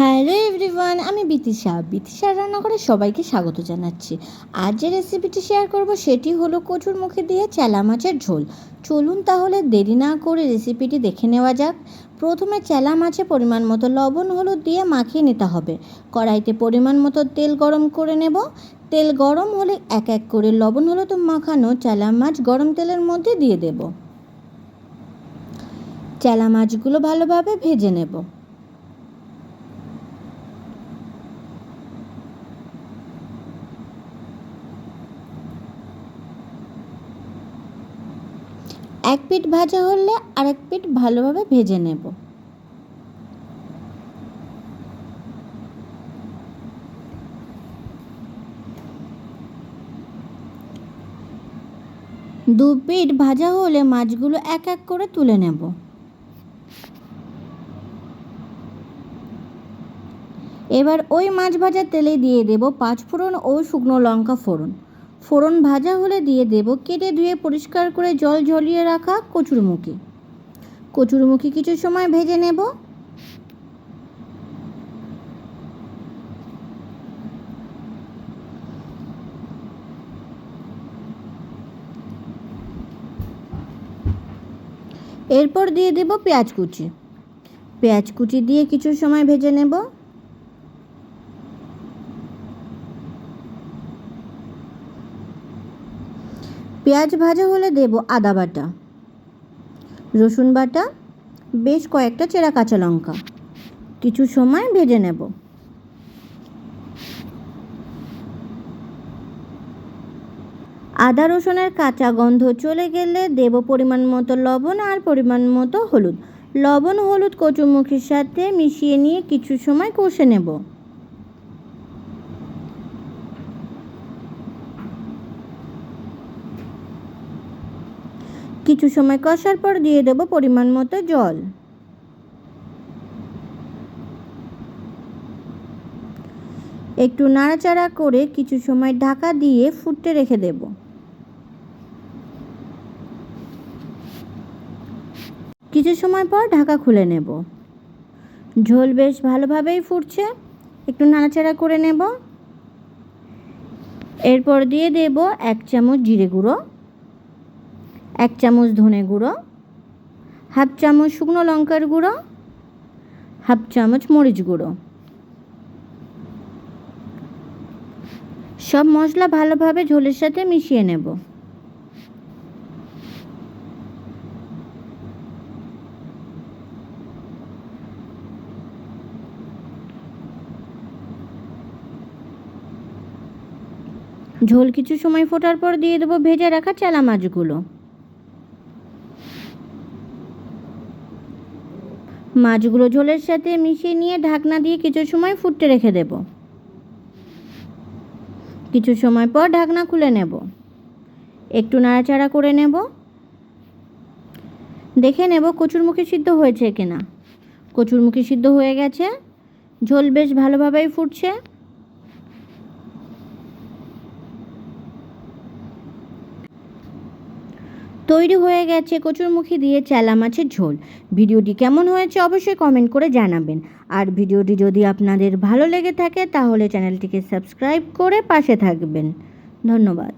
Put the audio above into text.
Hello everyone, আমি বিতিশা। বিতিশা রান্নাঘরে সবাইকে স্বাগত জানাচ্ছি। আজ যে রেসিপিটি শেয়ার করব সেটি হলো কচুর মুখে দিয়ে চেলা মাছের ঝোল। চলুন তাহলে দেরি না করে রেসিপিটি দেখে নেওয়া যাক। প্রথমে চেলা মাছে পরিমাণ মতো লবণ, হলুদ দিয়ে মাখিয়ে নিতে হবে। কড়াইতে পরিমাণ মতো তেল গরম করে নেব। তেল গরম হলে এক এক করে লবণ, হলুদ মাখানো চেলা মাছ গরম তেলের মধ্যে দিয়ে দেব। চেলা মাছগুলো ভালোভাবে ভেজে নেব। এক পিঠ ভাজা হলে আরেক পিঠ ভালোভাবে ভেজে নেব। দু পিঠ ভাজা হলে মাছগুলো এক এক করে তুলে নেব। এবার ওই মাছ ভাজা তেলে দিয়ে দেব পাঁচ ফোড়ন ও শুকনো লঙ্কা ফোড়ন। ফোড়ন ভাজা হলে দিয়ে দেব কেটে ধুয়ে পরিষ্কার করে জল ঝরিয়ে রাখা কচুরমুখী। কচুরমুখী কিছু সময় ভেজে নেব। এরপর দিয়ে দেব পেঁয়াজ কুচি। পেঁয়াজ কুচি দিয়ে কিছু সময় ভেজে নেব। পেঁয়াজ ভাজা হলে দেব আদা বাটা, রসুন বাটা, বেশ কয়েকটা চেরা কাঁচা লঙ্কা। কিছু সময় ভেজে নেব। আদা রসুনের কাঁচা গন্ধ চলে গেলে দেব পরিমাণ মতো লবণ আর পরিমাণ মতো হলুদ। লবণ, হলুদ, কচুমুখির সাথে মিশিয়ে নিয়ে কিছু সময় কষে নেব। কিছু সময় কষার পর দিয়ে দেব পরিমাণ মতো জল। একটু নাড়াচাড়া করে কিছু সময় ঢাকা দিয়ে ফুটতে রেখে দেব। কিছু সময় পর ঢাকা খুলে নেব। ঝোল বেশ ভালোভাবেই ফুটছে। একটু নাড়াচাড়া করে নেব। এরপর দিয়ে দেব এক চামচ জিরে গুঁড়ো। এক চামচ ধনে গুঁড়ো, হাফ চামচ শুকনো লঙ্কার গুঁড়ো, হাফ চামচ মরিচ গুঁড়ো। সব মশলা ভালোভাবে ঝোলের সাথে মিশিয়ে নেব। ঝোল কিছু সময় ফোটার পর দিয়ে দেবো ভেজে রাখা চেলা মাছগুলো। মাছগুলো ঝোলের সাথে মিশিয়ে নিয়ে ঢাকনা দিয়ে কিছু সময় ফুটতে রেখে দেব। কিছু সময় পর ঢাকনা খুলে নেব। একটু নাড়াচাড়া করে নেব। দেখে নেব কচুরমুখী সিদ্ধ হয়েছে কিনা। কচুরমুখী সিদ্ধ হয়ে গেছে। ঝোল বেশ ভালোভাবেই ফুটছে। তৈরি হয়ে গেছে কচুরমুখী দিয়ে চেলা মাছের ঝোল। ভিডিওটি কেমন হয়েছে অবশ্যই কমেন্ট করে জানাবেন। আর ভিডিওটি যদি আপনাদের ভালো লেগে থাকে তাহলে চ্যানেলটিকে সাবস্ক্রাইব করে পাশে থাকবেন। ধন্যবাদ।